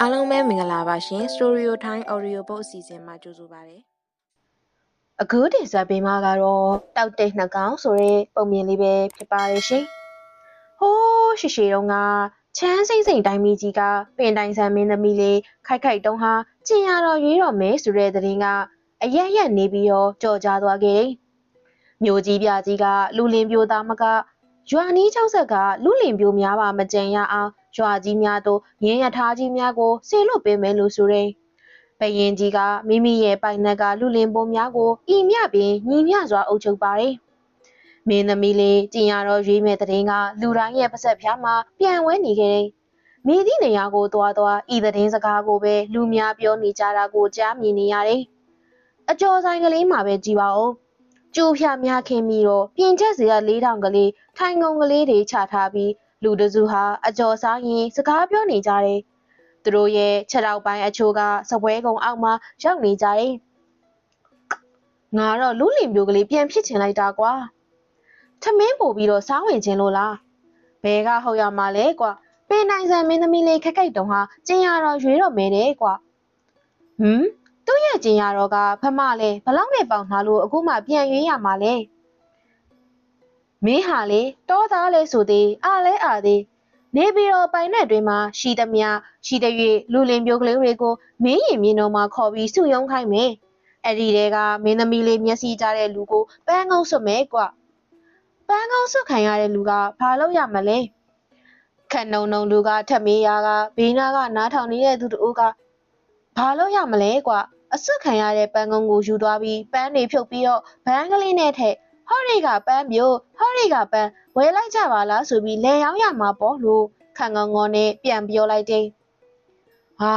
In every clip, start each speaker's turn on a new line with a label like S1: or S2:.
S1: အားလုံးပဲမင်္ဂလာပါရှင် Storio Time Audio Book အစီအစဉ်မှာကြိုဆိုပါရစေ
S2: အခုတင်ဆက်ပေးမှာကတော့တောက်တဲ့နှကောင်ဆိုတဲ့ပုံမြင်လေးပဲဖြစ်ပါရဲ့ရှင်။ဟိုးရှိရှိတုန်းကချမ်းစိမ့်စိမ့်တိုင်းမီကြီးကပင်တိုင်ဆန်မင်းသမီးလေးခိုက်ခိုက်တုံးဟာကျင်ရတော်ရွေးတော်မဲဆိုတဲ့သတင်းကအရက်ရက်နေပြီးတော့ကြော်ကြားသွားခဲ့တယ်။မြို့ကြီးပြကြီးကလူလင်ပြိုသားမက ရွာနီး၆ဆက်ကလူလင်ပြိုများပါမကြံရအောင်ရွာကြီးများတို့ရင်းရထားကြီးများကိုဆေလွတ်ပေးမယ်လို့ဆိုတဲ့ဘယင်ကြီးကမိမိရဲ့ပိုင်နက်ကလူလင်ပုံများကိုဤမြပင်ညီမြစွာအုပ်ချုပ်ပါတယ်။မင်းသမီးလေးကျင်ရတော့ရွေးမဲ့တဲ့င်းကလူတိုင်းရဲ့ပါဆက်ဖြားမှာပြန်ဝဲနေခဲ့တယ်။မိသည့်နေရာကိုသွားသွားဤတဲ့င်းစကားကိုပဲလူများပြောနေကြတာကိုကြားမြင်နေရတယ်။အကျော်ဆိုင်ကလေးမှာပဲကြည်ပါဦး။ ကျိုးဖြာများခင်းပြီးတော့ပြင်ချက်စီက၄တောင်ကလေးထိုင်ကုန်ကလေးတွေချထားပြီးလူတစုဟာအကျော်စားရင်စကားပြောနေကြတယ်။သူတို့ရဲ့ခြေထောက်ပိုင်းအချို့ကစပွဲကုံအောက်မှာရောက်နေကြတယ်။ငါတော့လူလင်မျိုးကလေးပြန်ဖြစ်ချင်လိုက်တာကွာ။ထမင်းပို့ပြီးတော့စားဝင်ခြင်းလို့လား။ဘဲကဟုတ်ရမှာလဲကွာ။ပင်နိုင်ဆန်မင်းသမီးလေးခက်ခိုက်တုံဟာကျင်ရတော့ရွေးတော့မဲတယ်ကွာ။ဟမ် သူ့ရဲ့ကျင်ရတော့ကဖမလဲဘလောက်နဲ့ပေါင်ထားလို့အခုမှပြန်ရွေးရမှာလဲ။မင်းဟာလေတောသားလဲဆိုသေးအားလဲအားသေးနေပြီးတော့ပိုင်တဲ့အတွင်းမှာရှိသမျှရှိတဲ့၍လူလင်ပြိုကလေးတွေကိုမင်းရင်မြင်းတော်မှာခေါ်ပြီးစုယုံခိုင်းမယ်။အဲ့ဒီတဲကမင်းသမီးလေးမျက်စိကြတဲ့လူကိုပန်းကုန်းဆွမယ်ကွ။ပန်းကုန်းဆွခံရတဲ့လူကဘာလုပ်ရမလဲ။ခန့်နုံနုံလူကထက်မေးရကဘေးနာကနားထောင်နေတဲ့သူတို့ကဘာလုပ်ရမလဲကွ။ အဆွတ်ခံရတဲ့ပန်းကုန်းကိုယူသွားပြီးပန်းတွေဖြုတ်ပြီးတော့ဘန်းကလေးနဲ့ထည့်ဟော်ရီကပန်းပြိုဟော်ရီကပန်းဝယ်လိုက်ကြပါလားဆိုပြီးလဲရောင်းရမှာပေါ့လို့ခံငေါငေါနဲ့ပြန်ပြောလိုက်တယ်။ဟာ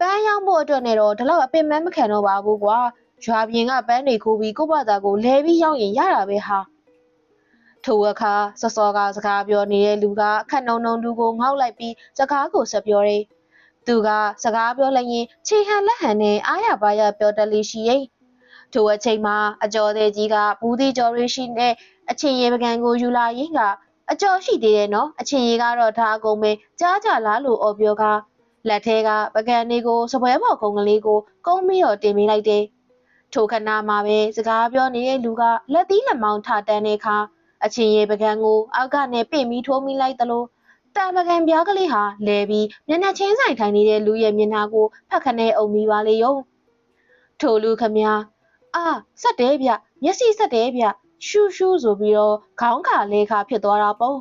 S2: ပန်းရောင်းဖို့အတွက်နဲ့တော့ဒီလောက်အပင်မမခံတော့ပါဘူးကွာ။ရွာပြင်ကပန်းတွေခိုးပြီးကို့ဘာသာကိုလဲပြီးရောင်းရင်ရတာပဲဟာ။ထိုအခါစောစောကစကားပြောနေတဲ့လူကခက်နှုံနှုံလူကိုငေါက်လိုက်ပြီးစကားကိုဆက်ပြောတယ်။ သူကစကားပြောလိုက်ရင်ခြေဟန်လက်ဟန်နဲ့အားရပါရပြောတလေးရှိရဲ့။ထိုအချိန်မှာအကျော်သေးကြီးကဘူးဒီကျော်ရီရှိနဲ့အချင်းရေပကံကိုယူလာရင်းကအကျော်ရှိသေးတယ်နော်အချင်းရေကတော့ဒါအကုန်ပဲကြားကြလားလို့အော်ပြောကလက်ထဲကပကံလေးကိုစပွဲပေါ်ကုန်းကလေးကိုကုန်းပြီးတော့တင်ပေးလိုက်တယ်ထိုခဏမှာပဲစကားပြောနေတဲ့လူကလက်သီးလက်မောင်းထတန်းတဲ့အခါအချင်းရေပကံကိုအောက်ကနေပင့်ပြီးထိုးမိလိုက်သလို တာပကံပြားကလေးဟာလဲပြီးမျက်နှာချင်းဆိုင်ထိုင်နေတဲ့လူရဲ့မျက်နှာကိုဖက်ခနဲ့အုံမိပါလေရောထိုလူခမညာအာဆက်တယ်ဗျမျက်စိဆက်တယ်ဗျရှူးရှူးဆိုပြီးတော့ခေါင်းခါလဲခါဖြစ်သွားတာပေါ့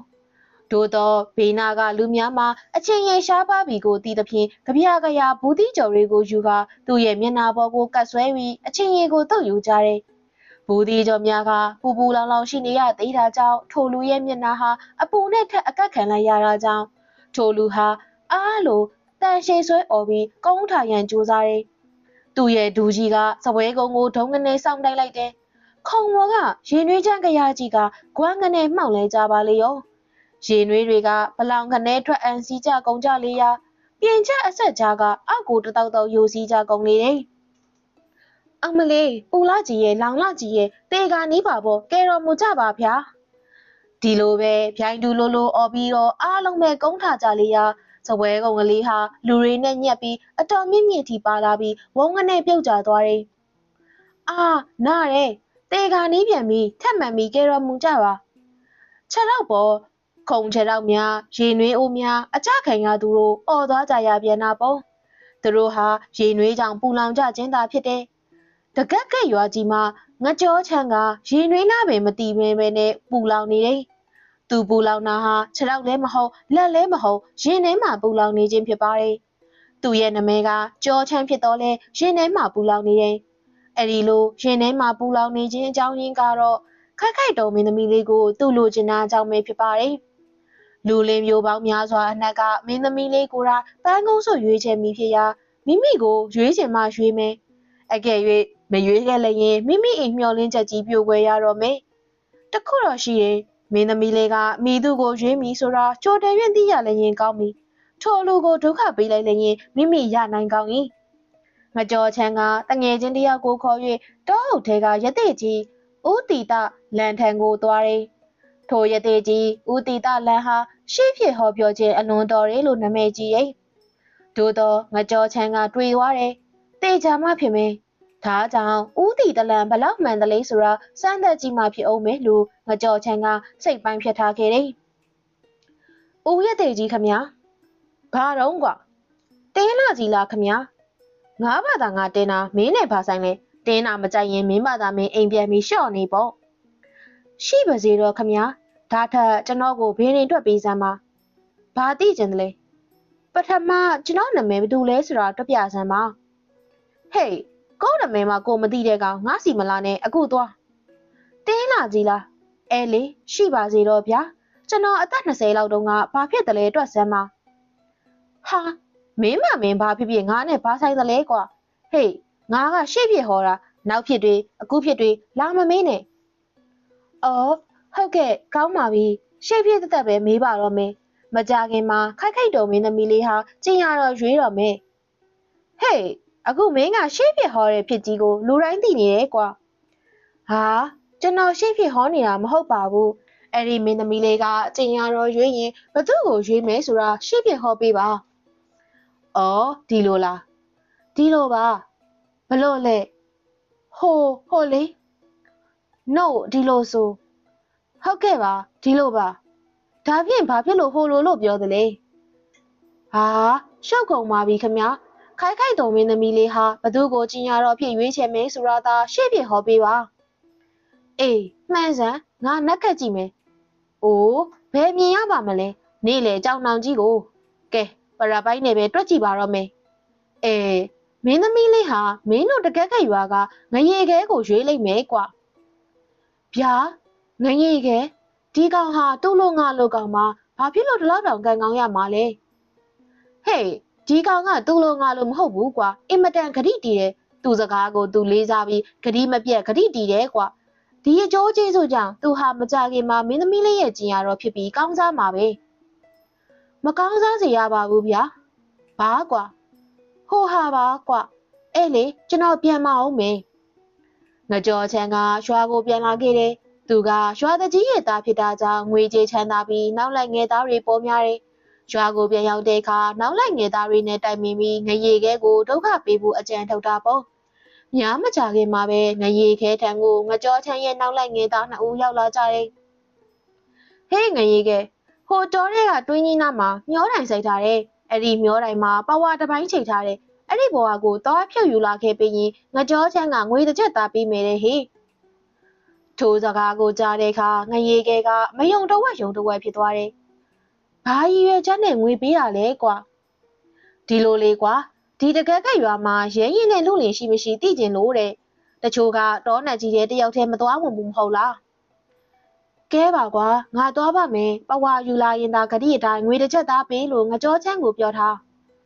S2: ဒို့တော့ဘေးနာကလူများမှာအချင်းရင်ရှားပါပြီကိုတည်သဖြင့်ကြပြကြရဘူးတိကျော်တွေကိုယူကာသူ့ရဲ့မျက်နှာပေါ်ကိုကတ်ဆွဲပြီးအချင်းရင်ကိုတုတ်ယူကြတယ် ဘူးဒီကျော်များကပူပူလောင်လောင်ရှိနေရသေးတာကြောင့်ထိုလူရဲ့မျက်နှာဟာအပူနဲ့ထက်အကက်ခံလိုက်ရတာကြောင့်ထိုလူဟာအားလို့တန်ရှိဆွဲអော်ပြီးကုန်းထာရန်ကြိုးစားတယ်သူ့ရဲ့ဒူကြီးကစပွဲကုန်းကိုဒုံကနေစောင့်တိုက်လိုက်တယ်ခုံမော်ကရင်နွေးချမ်းကြရကြီးကဂွမ်းငနဲ့မှောက်လဲကြပါလေရောရင်နွေးတွေကဘလောင်ခနဲ့ထွက်အန်စီကြကုန်ကြလေရာပြင်ချက်အဆက်ကြားကအောက်ကိုတတောက်တောက်ယိုစီးကြကုန်လေတယ် အမလေးပူလာကြီးရဲ့လောင်လာကြီးရဲ့တေကာနီးပါပေါ့ကဲတော်မူကြပါဗျာဒီလိုပဲဗျိုင်းတူလိုလိုអော်ပြီးတော့အားလုံးပဲကုန်းထကြလေရာစပွဲကုံကလေးဟာလူတွေနဲ့ညက်ပြီးအတော်မြင့်မြင့်ထိပါလာပြီးဝုန်းကနေပြုတ်ကျသွားတယ်အာနားရဲတေကာနီးပြန်ပြီးထက်မှန်ပြီးကဲတော်မူကြပါခြေတော့ပေါ်ခုံခြေတော့များရေနွေးအိုးများအကြခံရသူတို့អော်သွားကြရပြန်တာပေါ့သူတို့ဟာရေနွေးကြောင့်ပူလောင်ကြခြင်းသာဖြစ်တယ် တကက်ကက်ရွာကြီးမှာငကြောချမ်းကရေနွေးနာပင်မတီးမဲပဲနဲ့ပူလောင်နေတယ်သူပူလောင်တာဟာခြေတော့လည်းမဟုတ်လက်လည်းမဟုတ်ရင်ထဲမှာပူလောင်နေခြင်းဖြစ်ပါတယ်သူ့ရဲ့နာမည်ကကြောချမ်းဖြစ်တော့လဲရင်ထဲမှာပူလောင်နေတယ်အဲ့ဒီလိုရင်ထဲမှာပူလောင်နေခြင်းအကြောင်းရင်းကတော့ခိုက်ခိုက်တော်မင်းသမီးလေးကိုသူ့လိုချင်တာအကြောင်းပဲဖြစ်ပါတယ်။လူလင်းမျိုးပေါင်းများစွာအနက်ကမင်းသမီးလေးကိုရာပန်းကုန်းဆိုရွေးချယ်မိဖြစ်ရာမိမိကိုရွေးချယ်မှရွေးမယ်။အကယ်၍ မရွေးခဲ့လည်းရင်မိမိအိမ်မျောလင်းချက်ကြီးပြိုကွဲရတော့မယ်။တခုတော့ရှိတယ်မင်းသမီးလေးကမိသူကိုရွေးမိဆိုတာကြိုတယ်ရင်သိရလည်းရင်ကောင်းပြီ။ထိုလူကိုဒုက္ခပေးလိုက်လည်းရင်မိမိရနိုင်ကောင်း၏။ငကြောချမ်းကတငယ်ချင်းတယောက်ကိုခေါ်၍တောအုပ်ထဲကရသေးကြီးဦးတီတလန်ထံကိုသွားတယ်။ထိုရသေးကြီးဦးတီတလန်ဟာရရှေ့ဖြစ်ဟောပြောခြင်းအလွန်တော်တယ်လို့နာမည်ကြီးရဲ့။သို့တော့ငကြောချမ်းကတွေးသွားတယ်။တေချာမှဖြစ်မယ်။ ဒါကြောင့်ဦးတီတလန်ဘလောက်မှန်တယ်လဲဆိုတာစမ်းသပ်ကြည့်မှဖြစ်အောင်မယ်လို့ငကြောချမ်းကစိတ်ပိုင်းဖြတ်ထားခဲ့တယ်။ဦးရဲ့တေကြီးခမညာဘာတော့ကွာတင်းလာကြီးလားခမညာငါးဘာသာငါတင်းတာမင်းနဲ့ဘာဆိုင်လဲတင်းတာမကြိုက်ရင်မင်းဘာသာမင်းအိမ်ပြန်ပြီးရှော့နေပေါ့ရှိပါစေတော့ခမညာဒါထက်ကျွန်တော်ကိုဘေးရင်တွက်ပေးစမ်းပါဘာသိကျင်တယ်လဲပထမကျွန်တော်နာမည်ဘယ်သူလဲဆိုတာတွက်ပြစမ်းပါဟေး ကို့နာမည်မှာကိုမသိတဲ့ကောင်ငါစီမလာနဲ့အခုသွားတင်းလာကြီးလားအဲလေရှိပါစေတော့ဗျာကျွန်တော်အသက်20လောက်တုန်းကဘာဖြစ်တယ်လဲတွက်စမ်းပါဟာမင်းမမင်းဘာဖြစ်ဖြစ်ငါနဲ့ဘာဆိုင်တယ်လဲကွာဟေးငါကရှေ့ဖြစ်ဟောတာနောက်ဖြစ်တွေအခုဖြစ်တွေလာမမင်းနဲ့အော်ဟုတ်ကဲ့ကောင်းပါပြီရှေ့ဖြစ်သက်သက်ပဲမေးပါတော့မယ်မကြခင်မှာခိုက်ခိုက်တော်မင်းသမီးလေးဟာကျင်ရတော့ရွေးတော့မယ်ဟေး အခုမင်းကရှေ့ဖြစ်ဟောတဲ့ဖြစ်ကြီးကိုလူတိုင်းသိနေတယ်ကွာဟာကျွန်တော်ရှေ့ဖြစ်ဟောနေတာမဟုတ်ပါဘူးအဲ့ဒီမင်းသမီးလေးကကျင်ရတော့ရွေးရင်ဘသူ့ကိုရွေးမယ်ဆိုတာရှေ့ဖြစ်ဟောပေးပါအော်ဒီလိုလားဒီလိုပါဘလို့လဲဟိုဟိုလေ no ဒီလိုဆိုဟုတ်ကဲ့ပါဒီလိုပါဒါဖြင့်ဘာဖြစ်လို့ဟိုလိုလို့ပြောသလဲဟာရှောက်ကုန်ပါပြီခမ ခိုက်ခိုက်တော်မင်းသမီးလေးဟာဘသူကိုကျင်ရတော့ဖြစ်ရွေးချယ်မယ်ဆိုတော့သာရှေ့ဖြစ်ဟောပေးပါအေးမှန်စမ်းငါနက်ကက်ကြည့်မယ်အိုးဘယ်မြင်ရပါမလဲနေ့လေကြောင်နောင်ကြီးကိုကဲပရပိုင်းနဲ့ပဲတွက်ကြည့်ပါတော့မယ်အေးမင်းသမီးလေးဟာမင်းတို့တကက်ကက်ရွာကငရေခဲကိုရွေးလိုက်မယ်ကွာဗျာငငယ်ကဒီကောင်ဟာသူ့လိုငါလိုကောင်မှာဘာဖြစ်လို့ဒီလောက်တောင်ကန်ကောင်းရမှာလဲဟေး ဒီကောင်ကသူ့လိုငါလိုမဟုတ်ဘူးကွာအင်မတန်ဂရိတီးတယ်သူ့စကားကိုသူလေးစားပြီးဂရိမပြတ်ဂရိတီးတယ်ကွာဒီအကျိုးကျေးဇူးကြောင့်သူဟာမကြခင်မှာမင်းသမီးလေးရဲ့ကျင်ရတော့ဖြစ်ပြီးကောင်းစားမှာပဲမကောင်းစားစေရပါဘူးဗျာဘာကွာဟိုဟာပါကွာအဲ့လေကျွန်တော်ပြန်မအောင်မယ်ငကြောချန်ကရွာကိုပြန်လာခဲ့တယ်သူကရွာတကြီးရဲ့သားဖြစ်တာကြောင့်ငွေကြေးချမ်းသာပြီးနောက်လိုက်ငယ်သားတွေပေါ်များတယ်။ ရွာကိုပြန်ရောက်တဲ့အခါနောက်လိုက်ငယ်သားတွေနဲ့တိုင်ပင်ပြီးငရေခဲကိုဒုက္ခပေးဖို့အကြံထုတ်တာပေါ့။ညာမကြခင်မှာပဲငရေခဲထံကိုငကြောချမ်းရဲ့နောက်လိုက်ငယ်သားနှစ်ဦးရောက်လာကြတယ်။ဟေးငရေခဲဟိုတော်တဲ့ကတွင်းကြီးနားမှာမျောတိုင်စိုက်ထားတယ်။အဲ့ဒီမျောတိုင်မှာပဝါတစ်ပိုင်းချိန်ထားတယ်။အဲ့ဒီဘဝကိုတော့ဖြုတ်ယူလာခဲ့ပြီးရင်ငကြောချမ်းကငွေတစ်ချက်သားပေးမယ်တဲ့ဟေး။ထိုစကားကိုကြားတဲ့အခါငရေကဲကမယုံတဝက်ယုံတဝက်ဖြစ်သွားတယ်။ ဘာရည်ရွယ်ချက်နဲ့ငွေပေးရလဲကွာ။ဒီလိုလေးကွာဒီတကက်ကက်ရွာမှာရဲရင်နဲ့လူလင်ရှိမရှိသိကျင်လို့တဲ့။တချို့ကတောနတ်ကြီးတဲ့တယောက်တည်းမသွားဝင်ဘူးမဟုတ်လား။ကဲပါကွာငါသွားပါမယ်ပဝါယူလာရင်သာဂတိအတိုင်းငွေတစ်ချက်သားပေးလို့ငကြောချမ်းကိုပြောထား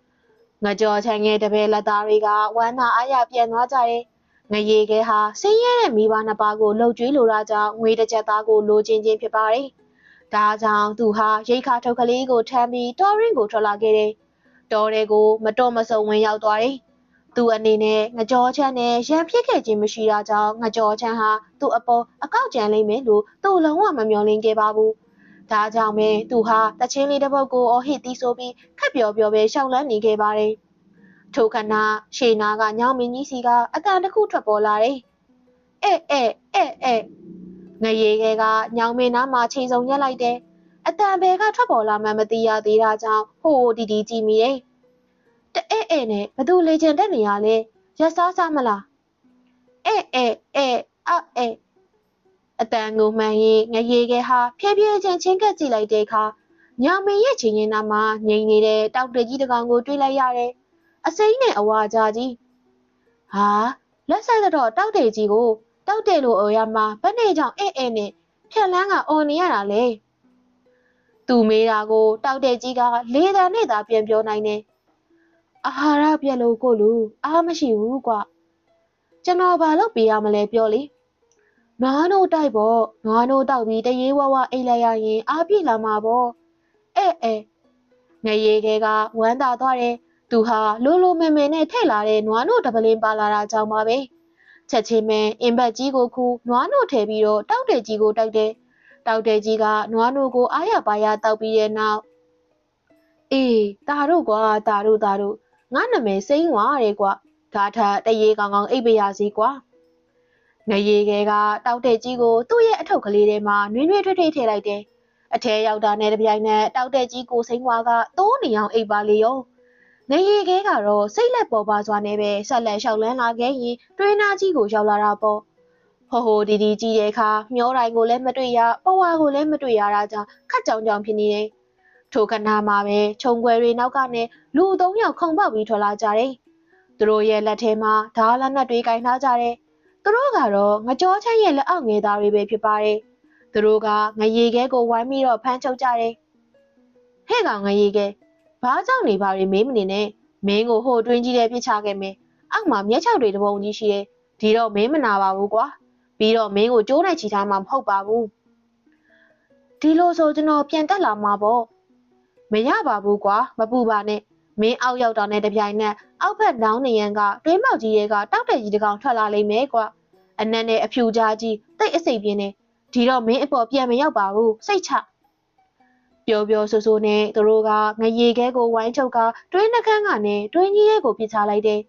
S2: ။ငကြောချမ်းရဲ့တပည့်လက်သားတွေကဝမ်းသာအားရပြန်သွားကြတယ်။ငရေခဲဟာဆင်းရဲတဲ့မိဘနှစ်ပါးကိုလှုပ်ကြွေးလိုတာကြောင့်ငွေတစ်ချက်သားကိုလိုချင်ခြင်းဖြစ်ပါတယ်။ ဒါကြောင့်သူဟာရိတ်ခါထုတ်ကလေးကိုထမ်းပြီးတော်ရင်ကိုထွက်လာခဲ့တယ်။တော်တဲ့ကိုမတော်မဆုံဝင်ရောက်သွားတယ်။သူအနေနဲ့ငကြောချမ်းနဲ့ရံဖြစ်ခဲ့ခြင်းမရှိတာကြောင့်ငကြောချမ်းဟာသူ့အပေါ်အကောက်ကြံလိမ့်မယ်လို့သူ့လုံးဝမမျှော်လင့်ခဲ့ပါဘူး။ဒါကြောင့်ပဲသူဟာတချင်းလေးတစ်ပုဒ်ကိုအော်ဟစ်သီးဆိုပြီးခက်ပျော်ပျော်ပဲရှောက်လန်းနေခဲ့ပါတယ်။ထိုခဏရှေနာကညောင်မင်းကြီးစီကအတန်တစ်ခုထွက်ပေါ်လာတယ်။အဲ့အဲ့အဲ့အဲ့ ငရေခဲကညောင်မင်းနားမှာချိန်စုံရက်လိုက်တယ်။အတန်ဘယ်ကထွက်ပေါ်လာမှမသိရသေးတာကြောင့်ဟိုဟိုတီတီကြည့်မိတယ်။တအဲ့အဲ့နဲ့ဘသူလေချင်တက်နေရလဲ။ရက်စားစားမလား။အဲ့အဲ့အဲ့အောက်အဲ့အတန်ကိုမှန်ရင်ငရေခဲဟာဖြည်းဖြည်းချင်းချင်းကပ်ကြည့်လိုက်တဲ့အခါညောင်မင်းရဲ့ချင်းချင်းနာမှာငိမ့်နေတဲ့တောက်တကြီးတစ်ကောင်ကိုတွေ့လိုက်ရတယ်။အစိမ်းနဲ့အဝါကြားကြီးဟာလက်ဆက်တော့တောက်တယ်ကြီးကို တောက်တယ်လို့အော်ရမှာဘယ်နဲ့ကြောင့်အဲ့အဲ့နဲ့ဖြက်လန်းကအော်နေရတာလဲသူမေးတာကိုတောက်တယ်ကြီးကလေးတန်နဲ့သာပြန်ပြောနိုင်တယ်အာဟာရပြက်လို့ကိုလူအားမရှိဘူးကွာကျွန်တော်ဘာလို့ပေးရမလဲပြောလေနွားနို့တိုက်ပေါ့နွားနို့တောက်ပြီးတရေဝဝအိတ်လိုက်ရရင်အားပြည့်လာမှာပေါ့အဲ့အဲ့ငရေခဲကဝမ်းသာသွားတယ်သူဟာလိုလိုမဲမဲနဲ့ထည့်လာတဲ့နွားနို့တပလင်းပါလာတာကြောင့်ပါပဲ ချက်ချင်းပဲအင်ဘက်ကြီးကိုခူးနွားနို့ထည့်ပြီးတော့တောက်တဲ့ကြီးကိုတိုက်တယ်တောက်တဲ့ကြီးကနွားနို့ကိုအားရပါရတောက်ပြီးတဲ့နောက်အေးတာတို့ကွာတာတို့တာတို့ငါနာမည်စိမ့်ဝါတဲ့ကွာဒါထက်တရေကောင်ကောင်အိပ်ပရစီကွာငရေခဲကတောက်တဲ့ကြီးကိုသူ့ရဲ့အထုပ်ကလေးထဲမှာနွေးနွေးထွေးထွေးထည့်လိုက်တယ်အထဲရောက်တာနဲ့တပြိုင်နက်တောက်တဲ့ကြီးကိုစိမ့်ဝါကတိုးနေအောင်အိပ်ပါလေရော ငရေခဲကတော့စိတ်လက်ပေါ်ပါစွာနဲ့ပဲဆက်လက်လျှောက်လန်းလာခဲ့ရင်တွင်းနာကြီးကိုရောက်လာတာပေါ့ဟိုဟိုဒီဒီကြည့်တဲ့အခါမျောတိုင်းကိုလည်းမတွေ့ရပဝါကိုလည်းမတွေ့ရတာကြောင့်ခက်ကြောင်ကြောင်ဖြစ်နေတယ်ထိုခဏမှာပဲခြုံခွဲတွေနောက်ကနေလူသုံးယောက်ခုန်ပေါက်ပြီးထွက်လာကြတယ်သူတို့ရဲ့လက်ထဲမှာဓာလက်နက်တွေကင်ထားကြတယ်သူတို့ကတော့ငကြောချမ်းရဲ့လက်အောက်ငယ်သားတွေပဲဖြစ်ပါတယ်သူတို့ကငရေခဲကိုဝိုင်းပြီးတော့ဖမ်းချုပ်ကြတယ်ဟဲ့ကောင်ငရေခဲ ဘာကြောင့်နေပါရီမေးမနေနဲ့မင်းကိုဟိုတွင်းကြီးတဲ့ပြစ်ချခဲ့မယ်အောက်မှာမျက်ခြောက်တွေတပုံကြီးရှိတယ်ဒီတော့မင်းမနာပါဘူးကွာပြီးတော့မင်းကိုကျိုးနဲ့ချီထားမှာမဟုတ်ပါဘူးဒီလိုဆိုကျွန်တော်ပြန်တက်လာမှာပေါ့မရပါဘူးကွာမပူပါနဲ့မင်းအောက်ရောက်တာနဲ့တပြိုင်နက်အောက်ဖက်နောင်းနေရန်ကတွင်းမောက်ကြီးတွေကတောက်တဲ့ကြီးတကောင်ထွက်လာလိမ့်မယ်ကွာအနက်နဲ့အဖြူကြားကြီးတိတ်အစိပ်ပြင်းနေဒီတော့မင်းအပေါ်ပြန်မရောက်ပါဘူးစိတ်ချ ပျော်ပျော်ဆူဆူနဲ့သူတို့ကငရေခဲကိုဝိုင်းချုပ်ကတွင်းနှကန်းကနဲ့တွင်းကြီးရဲ့ကိုပြစ်ချလိုက်တယ်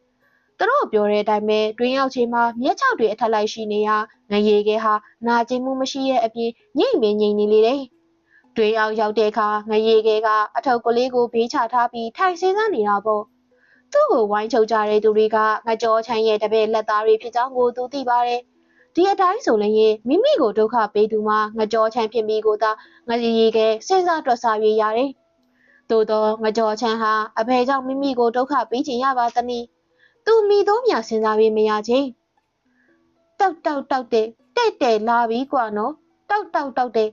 S2: သူတို့ပြောတဲ့အတိုင်းပဲတွင်းရောက်ချိန်မှာမျက်ခြောက်တွေအထက်လိုက်ရှိနေရငရေခဲဟာနာကျင်မှုမရှိရဲ့အပြင်ညိမ့်မငိမ့်နေလေတယ်တွင်းအောင်ရောက်တဲ့အခါငရေခဲကအထုပ်ကလေးကိုဘေးချထားပြီးထိုင်စင်းစားနေတာပေါ့သူ့ကိုဝိုင်းချုပ်ကြတဲ့သူတွေကငကြောချမ်းရဲ့တပည့်လက်သားတွေဖြစ်ကြောင်းကိုသူသိပါတယ် ဒီအတိုင်းဆိုရင်မိမိကိုဒုက္ခပေးသူမှငကြောချမ်းဖြစ်မိကိုသာငရေခဲစဉ်းစားတွက်ဆ၍ရတယ်သို့တော့ငကြောချမ်းဟာအဖေကြောင့်မိမိကိုဒုက္ခပေးခြင်းရပါသနည်းသူမိသောမြစဉ်းစားပြီးမရချင်းတောက်တောက်တောက်တဲ့တဲ့တဲ့လာပြီးกว่าနော်တောက်တောက်တောက်တဲ့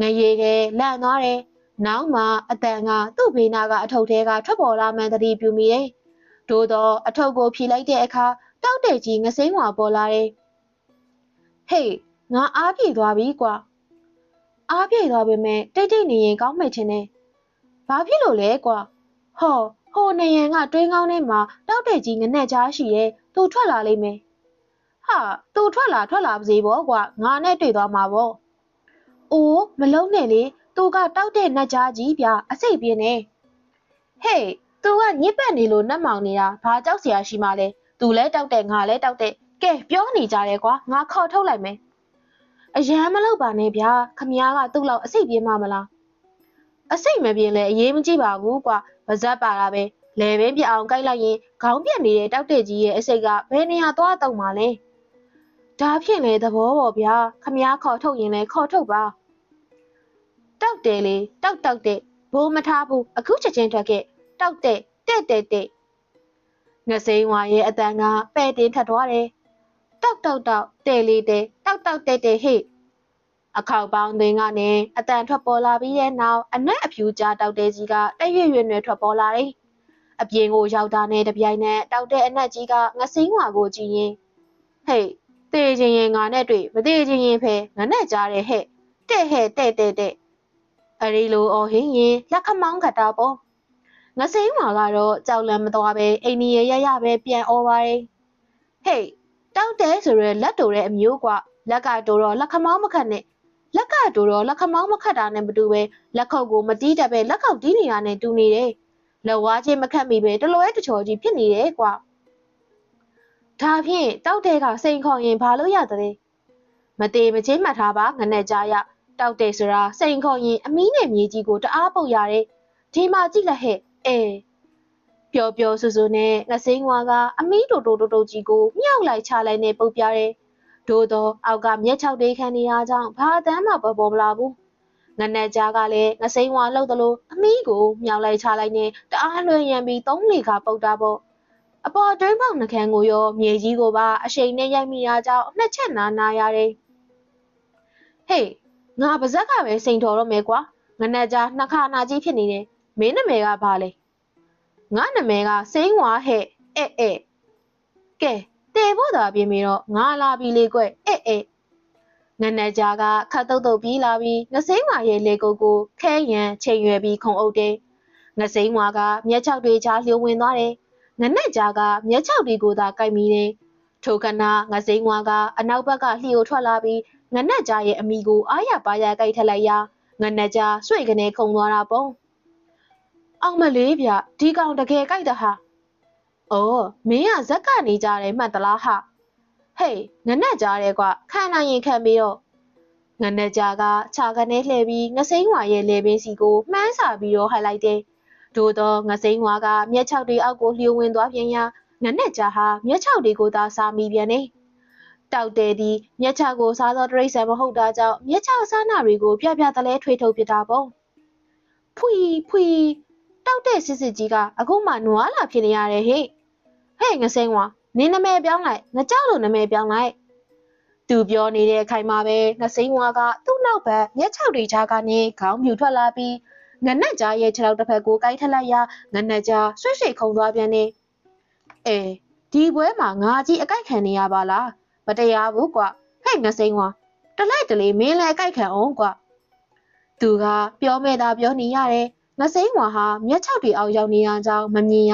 S2: ငရေခဲလန့်သွားတယ်နောက်မှအတန်ကသူ့ဘေးနာကအထုပ်ထဲကထွက်ပေါ်လာမှန်တတိပြူမိတယ်။သို့တော့အထုပ်ကိုဖြီလိုက်တဲ့အခါတောက်တဲ့ကြီးငစိမ့်ဝါပေါ်လာတယ်။ ဟေးငါအားပြေသွားပြီကွာ။အားပြေသွားပေမဲ့တိတ်တိတ်နေရင်ကောင်းမိတ်ချင်တယ်။ဘာဖြစ်လို့လဲကွာ။ဟောဟိုနေရန်ကတွင်းကောင်းထဲမှာတောက်တဲ့ကြီးငနဲ့ကြားရှိရဲ့သူထွက်လာလိမ့်မယ်။ဟာသူထွက်လာထွက်လာပါစေပေါ့ကွာငါနဲ့တွေ့သွားမှာပေါ့။အိုးမလုံးနဲ့လေသူကတောက်တဲ့နတ်ကြားကြီးဗျအစိတ်ပြင်းနေဟေးသူကညစ်ပတ်နေလို့နှက်မောင်နေတာဘာကြောက်စရာရှိမှလဲသူလဲတောက်တဲ့ငါလဲတောက်တဲ့ ကဲပြောနေကြတယ်ကွာငါခေါ်ထုတ်လိုက်မယ်အရန်မလုပ်ပါနဲ့ဗျာခမ ्या ကသူ့လောက်အစိတ်ပြင်းမှမလားအစိတ်မပြင်းလဲအရေးမကြီးပါဘူးကွာပါဇက်ပါတာပဲလဲပင်ပြအောင်ကြိုက်လိုက်ရင်ခေါင်းပြက်နေတဲ့တောက်တဲ့ကြီးရဲ့အစိတ်ကဘယ်နေရာသွားတော့မှလဲဒါဖြင့်လေသဘောပေါ့ဗျာခမ ्या ခေါ်ထုတ်ရင်လဲခေါ်ထုတ်ပါတောက်တယ်လေတောက်တောက်တဲ့ဘိုးမထားဘူးအခုချက်ချင်းထွက်ခဲ့တောက်တဲ့တဲ့တဲ့တဲ့ငစိမ်းဝါရဲ့အတန်ကပဲ့တင်ထတ်သွားတယ် တောက်တောက်တောက်တဲ့လေးတဲ့တောက်တောက်တဲ့တဲ့ဟေ့အခောက်ပေါင်းတွင်ကနေအတန်ထွက်ပေါ်လာပြီးတဲ့နောက်အနက်အဖြူကြားတောက်တဲ့ကြီးကတရွရွရွထွက်ပေါ်လာတယ်အပြင်ကိုရောက်တာနဲ့တပြိုင်နက်တောက်တဲ့အနက်ကြီးကငစိမ်းဝါကိုကြည့်ရင်ဟေ့တေးချင်းရင်ငါနဲ့တွေ့မတေးချင်းရင်ဖဲငါနဲ့ကြားတယ်ဟဲ့တဲ့ဟဲ့တဲ့တဲ့တဲ့အရီလိုအော်ဟင်းရင်လက်ခမောင်းခတ်တာပေါ့ငစိမ်းမာကတော့ကြောက်လန့်မသွားပဲအိမ်ကြီးရရရပဲပြန်អော်ပါတယ်ဟေး တောက်တဲ့ဆိုရလက်တူတဲ့အမျိုးกว่าလက်ကတူတော့လက်ခမောင်းမခတ်နဲ့လက်ကတူတော့လက်ခမောင်းမခတ်တာနဲ့မတူပဲလက်ခုပ်ကိုမတီးတတ်ပဲလက်ခုပ်တီးနေတာနဲ့တူနေတယ်လက်ဝါးချင်းမခတ်မိပဲတလွဲတချော်ကြီးဖြစ်နေတယ်ကွာဒါဖြင့်တောက်တဲ့ကစိန်ခေါ်ရင်ဘာလို့ရသလဲမသေးမချင်းမှတ်ထားပါငနဲ့ကြားရတောက်တယ်ဆိုတာစိန်ခေါ်ရင်အမီးနဲ့မြေကြီးကိုတအားပုတ်ရတယ်ဒီမှာကြည့်လက်ဟဲ့အဲ ပျော်ပျော်ဆူဆူနဲ့ငစိမ်းဝါကအမီးတိုတိုတိုတိုကြီးကိုမြောက်လိုက်ချလိုက်နဲ့ပုတ်ပြတယ်ဒို့တော့အောက်ကမျက်ချောက်တေးခံနေရကြောင်းဘာတမ်းမှပေါ်ပေါ်မလာဘူးငနက်ကြားကလည်းငစိမ်းဝါလှုပ်သလိုအမီးကိုမြောက်လိုက်ချလိုက်နဲ့တအားလွှဲရန်ပြီးသုံးလေကပုတ်တာပေါ့အပေါ်တွင်းပေါက်နှခမ်းကိုရောမြေကြီးကိုပါအရှိန်နဲ့ရိုက်မိရကြောင်းနှစ်ချက်နာနာရတယ်ဟေးငါပါဇက်ကပဲစိန်တော်တော့မယ်ကွာငနက်ကြားနှခါနာကြီးဖြစ်နေတယ်မင်းနာမည်ကဘာလဲ ငါနာမည်ကစိန်ဝါဟဲ့အဲ့အဲ့ကဲတေဖို့သာပြင်ပြီးတော့ငါလာပြီလေကွအဲ့အဲ့ငနက်ကြားကခတ်တုတ်တုတ်ပြီးလာပြီးငစိမ့်ဝါရဲ့လေကုတ်ကိုခဲရန်ချိန်ရွယ်ပြီးခုံအုပ်တယ်ငစိမ့်ဝါကမျက်ချောက်တွေကြားလျှို့ဝင်သွားတယ်ငနက်ကြားကမျက်ချောက်တွေကိုသာကိုက်မိတယ်ထိုကနာငစိမ့်ဝါကအနောက်ဘက်ကလှီကိုထွက်လာပြီးငငနက်ကြားရဲ့အမိကိုအားရပါရကြိုက်ထက်လိုက်ရာငနက်ကြားဆွေကနေခုံသွားတာပုံ အောင်မလေးဗျဒီကောင်တကယ်ကြိုက်တာဟာအော်မင်းကဇက်ကနေကြတယ်မှတ်သလားဟာဟေးငနက်ကြားတယ်ကွခံနိုင်ရင်ခံပြီးတော့ငနက်ကြားကခြာကနေလှည့်ပြီးငစိမ့်ဝါရဲ့လေပင်စီကိုမှန်းစာပြီးတော့ဟိုက်လိုက်တယ်ဒို့တော့ငစိမ့်ဝါကမျက်ခြောက်တွေအောက်ကိုလျှို့ဝင်သွားပြန်ရာငနက်ကြားဟာမျက်ခြောက်တွေကိုသာစားမိပြန်နေတောက်တယ်ဒီမျက်ခြောက်ကိုစားသောတရိษံမဟုတ်တာကြောင့်မျက်ခြောက်စားနာတွေကိုပြပြတလဲထွေထုတ်ပစ်တာပေါ့ဖွီဖွီ တောက်တဲ့စစ်စစ်ကြီးကအခုမှနွားလာဖြစ်နေရတယ်ဟဲ့ဟဲ့ငစိမ့်ဝါနင်းနမဲပြောင်းလိုက်ငကြောက်လို့နမဲပြောင်းလိုက်သူပြောနေတဲ့အခိုင်မှာပဲငစိမ့်ဝါကသူ့နောက်ဘက်မျက်ခြောက်တွေကြားကနေခေါင်းပြူထွက်လာပြီးငနက်ကြားရဲ့ခြေထောက်တစ်ဖက်ကိုကိုက်ထက်လိုက်ရာငနက်ကြားဆွတ်ရှိတ်ခုံသွားပြန်နေအေးဒီပွဲမှာငါကြီးအကြိုက်ခံနေရပါလားမတရားဘူးကွဟဲ့ငစိမ့်ဝါတလိုက်တလေမင်းလည်းအကြိုက်ခံအောင်ကွသူကပြောမဲ့တာပြောနေရတယ် ငစိမ့်ဝါဟာမျက်ခြောက်တွေအောက်ရောက်နေရကြောင်းမမြင်ရ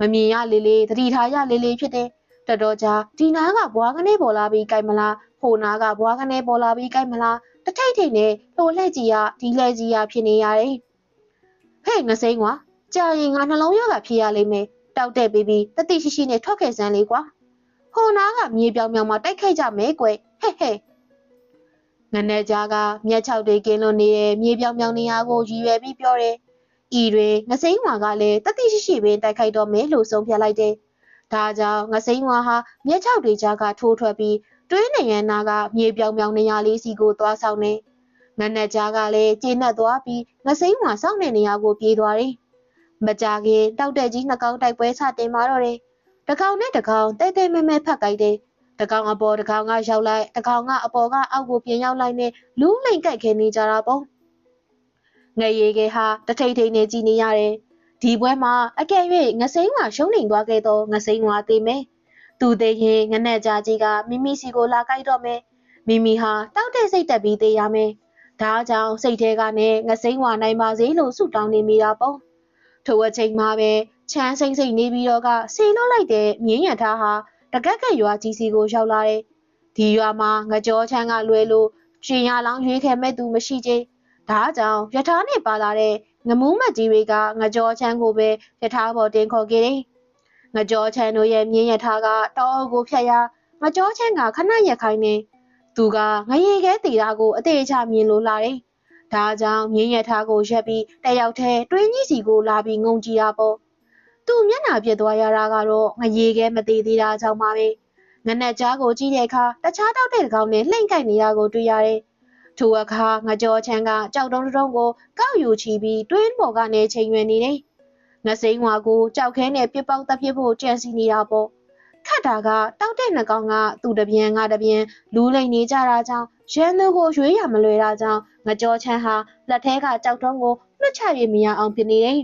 S2: မမြင်ရလေးလေးသတိထားရလေးလေးဖြစ်တယ်တော်တော်ကြာဒီနားကဘွားကနေပေါ်လာပြီးကြိုက်မလားဟိုနားကဘွားကနေပေါ်လာပြီးကြိုက်မလားတထိတ်ထိတ်နဲ့လှိုလှည့်ကြီးရဒီလှည့်ကြီးရဖြစ်နေရတယ်ဟဲ့ငစိမ့်ကွာကြာရင်ငါနှလုံးရောဂါဖြစ်ရလိမ့်မယ်တောက်တဲ့ပြီးပြီးတတိရှိရှိနဲ့ထွက်ခဲ့စမ်းလေးကွာဟိုနားကမြေပြောင်ပြောင်မှာတိုက်ခိုက်ကြမယ်ကွယ်ဟဲ့ဟဲ့ငနဲ့ကြားကမျက်ခြောက်တွေကင်းလွန်နေတဲ့မြေပြောင်ပြောင်နေရာကိုရည်ရွယ်ပြီးပြောတယ် ဤတွင်ငစိမ့်ဝါကလည်းတတိရှိရှိပင်တိုက်ခိုက်တော့မယ်လို့ဆုံးဖြတ်လိုက်တယ်ဒါကြောင့်ငစိမ့်ဝါဟာမျက်ခြောက်တွေကြားကထိုးထွက်ပြီးတွင်းနေရန်နာကမြေပြောင်ပြောင်နေရာလေးစီကိုသွားဆောင်နေငနက်ကြားကလည်းကျေနပ်သွားပြီးငစိမ့်ဝါစောင့်နေနေရာကိုပြေးသွားတယ်မကြခင်တောက်တဲ့ကြီးနှစ်ကောင်းတိုက်ပွဲစတင်มาတော့တယ်တကောင်နဲ့တကောင်တဲတဲမဲမဲဖတ်ကြိုက်တယ်တကောင်အပေါ်တကောင်ကရောက်လိုက်တကောင်ကအပေါ်ကအောက်ကိုပြင်ရောက်လိုက်နဲ့လူးလိမ်ကြိုက်ခဲနေကြတာပေါ့ ငရေခဲဟာတထိတ်ထိတ်နဲ့ကြည်နေရတယ်ဒီပွဲမှာအကယ်၍ငစိမ့်ဝါရှုံးနေသွားခဲ့တော့ငစိမ့်ဝါသေးမယ်သူသေးရင်ငနဲ့ကြကြီးကမိမိစီကိုလာကြိုက်တော့မယ်မိမိဟာတောက်တဲ့စိတ်တက်ပြီးသေးရမယ်ဒါကြောင့်စိတ်ထဲကနေငစိမ့်ဝါနိုင်ပါစေလို့ဆုတောင်းနေမိတာပေါ့ထိုအချိန်မှာပဲချမ်းစိမ့်စိမ့်နေပြီးတော့ကဆေလွတ်လိုက်တဲ့မြင်းရထားဟာတကက်ကက်ရွာကြီးစီကိုရောက်လာတယ်ဒီရွာမှာငကြောချမ်းကလွယ်လို့ရှင်ရလောင်းရွေးခဲမဲ့သူမရှိသေး ဒါကြောင့်ယထာနဲ့ပါလာတဲ့ငမူးမကြီးတွေကငကြောချမ်းကိုပဲယထာပေါ်တင်ခေါ်ခဲ့တယ်။ငကြောချမ်းတို့ရဲ့မြင်းယထာကတောအုပ်ကိုဖြတ်ရာငကြောချမ်းကခဏရက်ခိုင်းနေသူကငရေခဲတီတာကိုအသေးချမြင်လို့လာတယ်။ဒါကြောင့်မြင်းယထာကိုရက်ပြီးတယောက်တည်းတွင်းကြီးစီကိုလာပြီးငုံကြည့်တာပေါ့။သူ့မျက်နှာပြက်သွားရတာကတော့ငရေခဲမသေးသေးတာကြောင့်ပါပဲ။ငနက်ကြားကိုကြည့်တဲ့အခါတခြားတောက်တဲ့ကောင်နဲ့လှိမ့်ကိုက်နေတာကိုတွေ့ရတယ်။ ထိုအခါငကြောချမ်းကကြောက်တုံးတုံးကိုကောက်ယူချီပြီးတွင်းပေါ်ကနေချိန်ရွယ်နေတယ်။ငစိမ့်ဝါကိုကြောက်ခဲနဲ့ပြစ်ပေါက်တက်ဖြစ်ဖို့ကြံစီနေတာပေါ့။ခတ်တာကတောက်တဲ့နှကောင်ကသူ့တပြန်ကတပြန်လူးလိန်နေကြတာကြောင့်ရန်သူကိုရွေးရမလွယ်တာကြောင့်ငကြောချမ်းဟာလက်ထဲကကြောက်တုံးကိုနှွတ်ချရမရအောင်ဖြစ်နေတယ်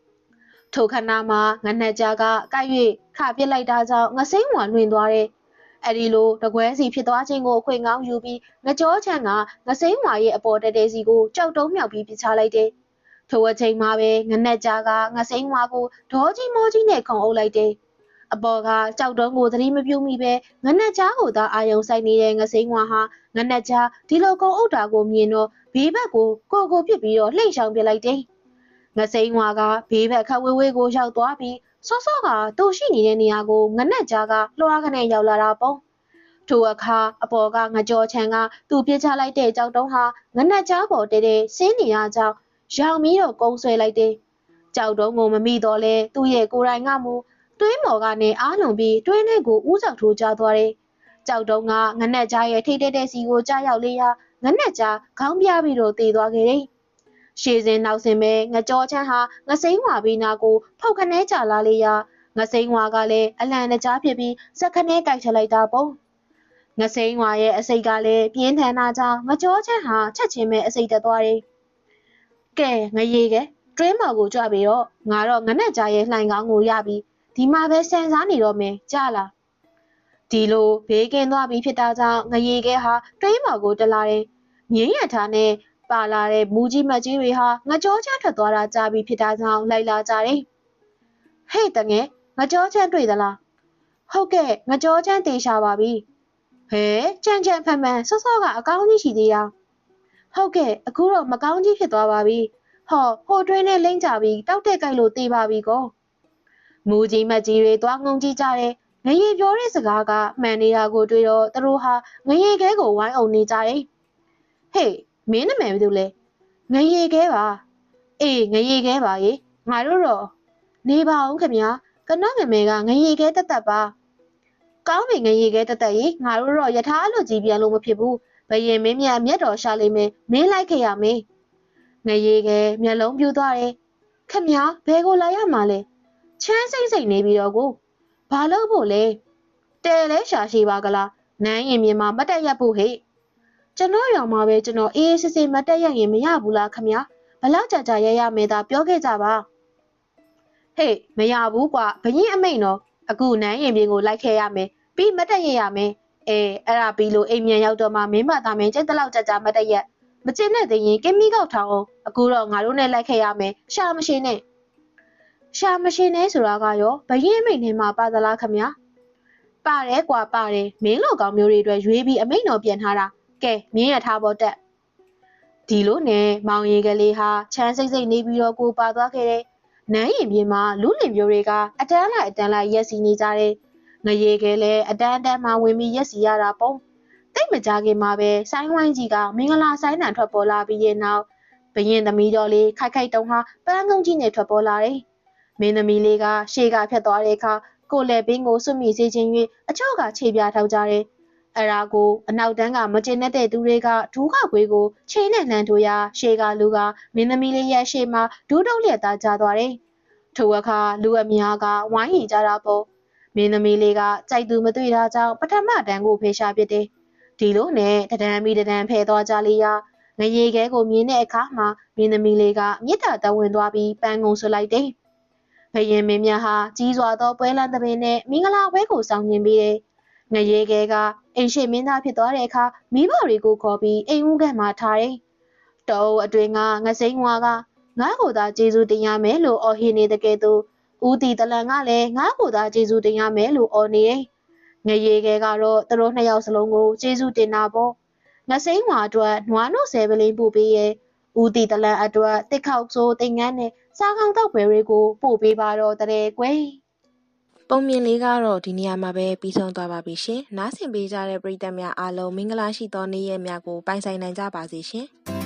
S2: ။ထိုခဏမှာငနက်ကြားကကိုက်၍ခပစ်လိုက်တာကြောင့်ငစိမ့်ဝါလွင်သွားတယ်။ အဲ့ဒီလိုတကွဲစီဖြစ်သွားခြင်းကိုအခွင့်ကောင်းယူပြီးငကြောချမ်းကငစိမ့်ဝါရဲ့အပေါ်တဲတဲစီကိုကြောက်တုံးမြောက်ပြီးပြချလိုက်တယ်။ထိုအချိန်မှာပဲငနက်ကြားကငစိမ့်ဝါကိုဒေါကြီးမောကြီးနဲ့ခုံအုပ်လိုက်တယ်။အပေါ်ကကြောက်တုံးကိုသတိမပြုမိပဲငနက်ကြားကိုသာအာယုံဆိုင်နေတဲ့ငစိမ့်ဝါဟာငနက်ကြားဒီလိုကုံအုပ်တာကိုမြင်တော့ဘေးဘက်ကိုကိုကိုပြစ်ပြီးတော့လှိမ့်ချောင်ပြလိုက်တယ်။ငစိမ့်ဝါကဘေးဘက်ခတ်ဝေးဝေးကိုရောက်သွားပြီး စောစောကတူရှိနေတဲ့နေရာကိုငနက်ကြားကလွှားခနဲ့ရောက်လာတာပေါ့။ထိုအခါအပေါ်ကငကြောချန်ကသူ့ပြစ်ချလိုက်တဲ့ကြောက်တုံးဟာငနက်ကြားပေါ်တဲတဲဆင်းနေရကြောင်းရောင်ပြီးတော့ကုန်းဆွဲလိုက်တယ်။ကြောက်တုံးကိုမမိတော့လဲသူ့ရဲ့ကိုယ်တိုင်ကမူတွင်းမော်ကနေအားလုံးပြီးတွင်းထဲကိုဥဆောင်ထိုးကြသွားတယ်။ကြောက်တုံးကငနက်ကြားရဲ့ထိတ်တဲ့တဲ့စီကိုကြားရောက်လေရာငနက်ကြားခေါင်းပြပြီးတော့တည်သွားခဲ့တယ်။ ရှေစင်နောက်စင်ပဲငကြောချမ်းဟာငစိမ့်ဝါပြီးနာကိုဖောက်ခနဲကြလာလေရာငစိမ့်ဝါကလည်းအလံတကြားဖြစ်ပြီးစက်ခနဲကြိုက်ချလိုက်တာပေါ့ငစိမ့်ဝါရဲ့အစိတ်ကလည်းပြင်းထန်တာကြောင့်ငကြောချမ်းဟာချက်ချင်းပဲအစိတ်တက်သွားတယ်။ကဲငရေကတွင်းမော်ကိုကြွပြီးတော့ငါတော့ငနက်ကြားရဲ့လှိုင်ကောင်းကိုရပြီးဒီမှာပဲဆန်စားနေတော့မယ်ကြားလားဒီလိုဘေးကင်းသွားပြီးဖြစ်တာကြောင့်ငရေခဲဟာတွင်းမော်ကိုတက်လာတယ်။မြင်းရထားနဲ့ ပါလာတဲ့မူကြီးမကြီးတွေဟာငကြောချထွက်သွားတာကြားပြီးဖြစ်တာကြောင့်လိုက်လာကြတယ်။ဟဲ့တငယ်ငကြောချတွေ့သလား။ဟုတ်ကဲ့ငကြောချတေးရှာပါပြီ။ဟဲကြံကြံဖန်ဖန်ဆော့ဆော့ကအကောင်းကြီးရှိသေးတာဟုတ်ကဲ့အခုတော့မကောင်းကြီးဖြစ်သွားပါပြီဟောဟိုတွင်းနဲ့လိမ့်ကြပြီးတောက်တဲ့ကြိုက်လို့တေးပါပြီကောမူကြီးမကြီးတွေသွားငုံကြည့်ကြတယ်ငရေပြောတဲ့စကားကမှန်နေတာကိုတွေ့တော့သူတို့ဟာငရေခဲကိုဝိုင်းအောင်နေကြတယ်ဟေး မင်းနာမည်ဘာလို့လဲငရေခဲပါအေးငရေခဲပါရေငါတို့တော့နေပါအောင်ခင်ဗျာကနော့မေမေကငရေခဲတက်တက်ပါကောင်းပြီငရေခဲတက်တက်ရေငါတို့တော့ယထာအလိုကြီးပြန်လို့မဖြစ်ဘူးဘယင်မင်းမြတ်မျက်တော်ရှာလိမ့်မယ်မင်းလိုက်ခဲ့ရမယ်ငရေခဲမျက်လုံးပြူသွားတယ်ခင်ဗျာဘယ်ကိုလာရမှာလဲချမ်းစိမ့်စိမ့်နေပြီးတော့ကိုဘာလို့ဖို့လဲတဲလဲရှာရှိပါကလားနန်းရင်မြင်မှာမတ်တက်ရက်ဖို့ဟဲ့ ကျွန်တော်ရောင်မှာပဲကျွန်တော်အေးအေးဆေးဆေးမတ်တက်ရက်ရင်မရဘူးလားခင်ဗျာဘလောက်ကြာကြာရရမယ်သာပြောခဲ့ကြပါဟေးမရဘူးကွာဘရင်အမိန်တော့အခုနန်းရင်မြင်ကိုလိုက်ခဲ့ရမယ်ပြီးမတ်တက်ရရမယ်အဲအဲ့ဒါပြီးလို့အိမ်မြန်ရောက်တော့မှမင်းမသားမင်းကျက်တလောက်ကြာကြာမတ်တက်ရက်မကျင်တဲ့သေးရင်ကင်းမီကောက်ထောင်းအောင်အခုတော့ငါတို့နဲ့လိုက်ခဲ့ရမယ်ရှာမရှိနဲ့ရှာမရှိနဲ့ဆိုတာကရောဘရင်အမိန်ထဲမှာပါသလားခင်ဗျာပါတယ်ကွာပါတယ်မင်းလိုကောင်မျိုးတွေအတွက်ရွေးပြီးအမိန်တော်ပြန်ထားတာ ကဲမြင်းရထားပေါ်တက်ဒီလိုနဲ့မောင်ရီကလေးဟာချမ်းစိတ်စိတ်နေပြီးတော့ကိုပါသွားခဲ့တဲ့နန်းရင်ပြင်မှာလူလင်မျိုးတွေကအတန်းလိုက်အတန်းလိုက်ရက်စီနေကြတဲ့ငရေကလေးအတန်းအတန်းမှဝင်ပြီးရက်စီရတာပုံတိတ်မကြခင်မှာပဲဆိုင်းဝိုင်းကြီးကမင်္ဂလာဆိုင်းတန်ထွက်ပေါ်လာပြီးရဲ့နောက်ဘရင်သမီးတော်လေးခိုက်ခိုက်တုံးဟာပန်းကုန်းကြီးနဲ့ထွက်ပေါ်လာတယ်မင်းသမီးလေးကရှေ့ကဖြတ်သွားတဲ့အခါကိုလည်းဘင်းကိုစွတ်မိစေခြင်း၍အချို့ကခြေပြထောက်ကြတယ် အရာကိုအနောက်တန်းကမကျင်တဲ့သူတွေကဒူးခခွေးကိုချိန်နဲ့လှမ်းထိုးရာရှေကလူကမင်းသမီးလေးရဲ့ရှေ့မှာဒူးတုပ်လျက်သားကျသွားတယ်။ထိုအခါလူအများကဝိုင်းရင်ကြတာပေါ့။မင်းသမီးလေးကကြိုက်သူမတွေ့တာကြောင့်ပထမတန်းကိုဖေရှာပစ်တယ်။ဒီလိုနဲ့တဒန်းမီတဒန်းဖဲသွားကြလေရာငရေခဲကိုမြင်တဲ့အခါမှာမင်းသမီးလေးကမြစ်တာတဝင်သွားပြီးပန်းကုံဆွလိုက်တယ်။ဘယင်မင်းများဟာကြီးစွာသောပွဲလန်းသပင်နဲ့မင်္ဂလာပွဲကိုဆောင်ကျင်ပြီးတယ်။ ငရေခဲကအိမ်ရှိမင်းသားဖြစ်သွားတဲ့အခါမိဘတွေကိုခေါ်ပြီးအိမ်ဦးကမှထားတယ်။တောအအတွင်ကငစိမ့်ဝါကငါ့ကိုသာကျေးဇူးတင်ရမယ်လို့အော်ဟစ်နေတဲ့ကဲ့သို့ဦးတီတလန်ကလည်းငါ့ကိုသာကျေးဇူးတင်ရမယ်လို့အော်နေတယ်။ငရေခဲကတော့သူတို့နှစ်ယောက်စလုံးကိုကျေးဇူးတင်တာပေါ့။ငစိမ့်ဝါအတွက်နွားနို့ဆယ်ပလင်းပို့ပေးရဲ့ဦးတီတလန်အတွက်တစ်ခေါက်စိုးတင်ငန်းနဲ့စားကောင်းတော့ဘယ်တွေကိုပို့ပေးပါတော့တဲ့ကွယ်။
S1: ပုံမြင်လေးကတော့ဒီနေရာမှာပဲပြီးဆုံးသွားပါပြီရှင်။နားဆင်ပေးကြတဲ့ပရိသတ်များအားလုံးမင်္ဂလာရှိသောနေ့ရက်များကိုပိုင်ဆိုင်နိုင်ကြပါစေရှင်။